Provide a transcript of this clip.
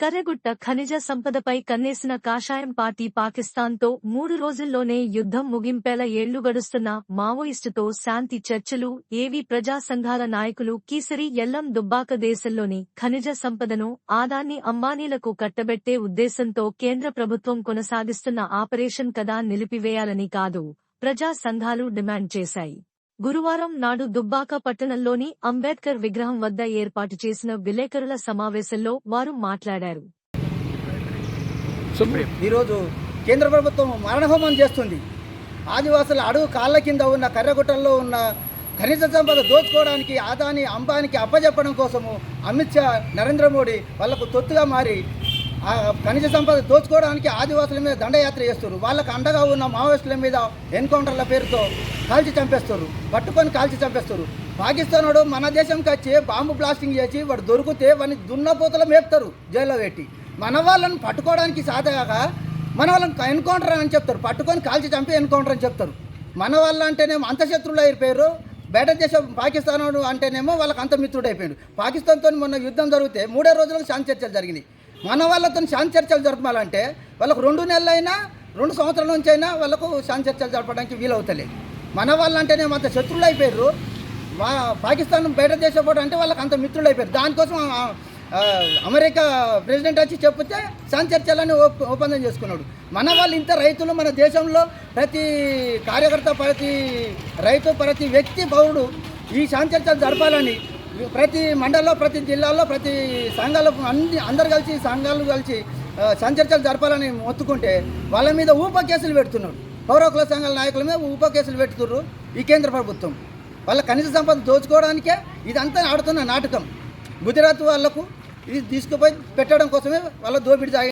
కర్రెగుట్ట ఖనిజ సంపదపై కన్నేసిన కాషాయం పార్టీ పాకిస్తాన్తో మూడు రోజుల్లోనే యుద్ధం ముగింపేలా ఏళ్ళు గడుస్తున్న మావోయిస్టుతో శాంతి చర్చలు ఏవీ ప్రజా సంఘాల నాయకులు కీసరి ఎల్లం దుబ్బాక దేశంలోని ఖనిజ సంపదను ఆదాన్ని అంబానీలకు కట్టబెట్టే ఉద్దేశంతో కేంద్ర ప్రభుత్వం కొనసాగిస్తున్న ఆపరేషన్ కదా నిలిపివేయాలని కాదు ప్రజా సంఘాలు డిమాండ్ చేశాయి. గురువారం నాడు దుబ్బాక పట్టణంలోని అంబేద్కర్ విగ్రహం వద్ద ఏర్పాటు చేసిన విలేకరుల సమావేశంలో వారు మాట్లాడారు. ఈరోజు కేంద్ర ప్రభుత్వం మరణహోమం చేస్తుంది. ఆదివాసుల అడుగు కాళ్ళ కింద ఉన్న కర్రగుట్టల్లో ఉన్న ఖనిజ సంపద దోచుకోవడానికి ఆదాని అంబానికి అప్పజెప్పడం కోసము అమిత్ షా నరేంద్ర మోడీ వాళ్ళకు తొత్తుగా మారి ఖనిజ సంపద దోచుకోవడానికి ఆదివాసుల మీద దండయాత్ర చేస్తారు వాళ్ళకు అండగా ఉన్న మావోయిస్టుల మీద ఎన్కౌంటర్ల పేరుతో కాల్చి చంపేస్తారు పట్టుకొని కాల్చి చంపేస్తారు పాకిస్తాన్ వాడు మన దేశంకి వచ్చి బాంబు బ్లాస్టింగ్ చేసి వాడు దొరికితే వాడిని దున్నపోతలు మేపుతారు జైల్లో పెట్టి. మన వాళ్ళని పట్టుకోవడానికి సాధగాక మన వాళ్ళని ఎన్కౌంటర్ అని చెప్తారు. పట్టుకొని కాల్చి చంపి ఎన్కౌంటర్ అని చెప్తారు. మన వాళ్ళు అంటేనేమో అంత శత్రువులు అయిపోయారు. బయట దేశం పాకిస్తాన్ అంటేనేమో వాళ్ళకి అంత మిత్రుడు అయిపోయాడు. పాకిస్తాన్తో మొన్న యుద్ధం జరిగితే మూడే రోజులకు శాంతి చర్చలు జరిగినాయి. మన వాళ్ళతో శాంతి చర్చలు జరపాలంటే వాళ్ళకు రెండు నెలలైనా రెండు సంవత్సరాల నుంచి అయినా వాళ్ళకు శాంతి చర్చలు జరపడానికి వీలవుతలేదు. మన వాళ్ళు అంటేనేమో అంత శత్రువులు అయిపోయారు మా పాకిస్తాన్ బయట దేశపోవడం అంటే వాళ్ళకి అంత మిత్రులు అయిపోయారు దానికోసం అమెరికా ప్రెసిడెంట్ వచ్చి చెప్తే శాంతి చర్చలని ఒప్పందం చేసుకున్నాడు. మన వాళ్ళు ఇంత రైతులు మన దేశంలో ప్రతి కార్యకర్త ప్రతి రైతు ప్రతి వ్యక్తి పౌరుడు ఈ శాంతి చర్చలు జరపాలని ప్రతి మండలంలో ప్రతి జిల్లాలో ప్రతి సంఘాలు అన్ని అందరు కలిసి సంఘాలు కలిసి సంచర్చలు జరపాలని మొత్తుకుంటే వాళ్ళ మీద ఊప కేసులు పెడుతున్నారు. పౌర సంఘాల నాయకుల మీద ఊప కేసులు పెడుతున్నారు ఈ కేంద్ర ప్రభుత్వం. వాళ్ళ కనీస సంపద దోచుకోవడానికే ఇదంతా ఆడుతున్న నాటకం. గుజరాత్ వాళ్ళకు ఇది తీసుకుపోయి పెట్టడం కోసమే వాళ్ళ దోపిడీ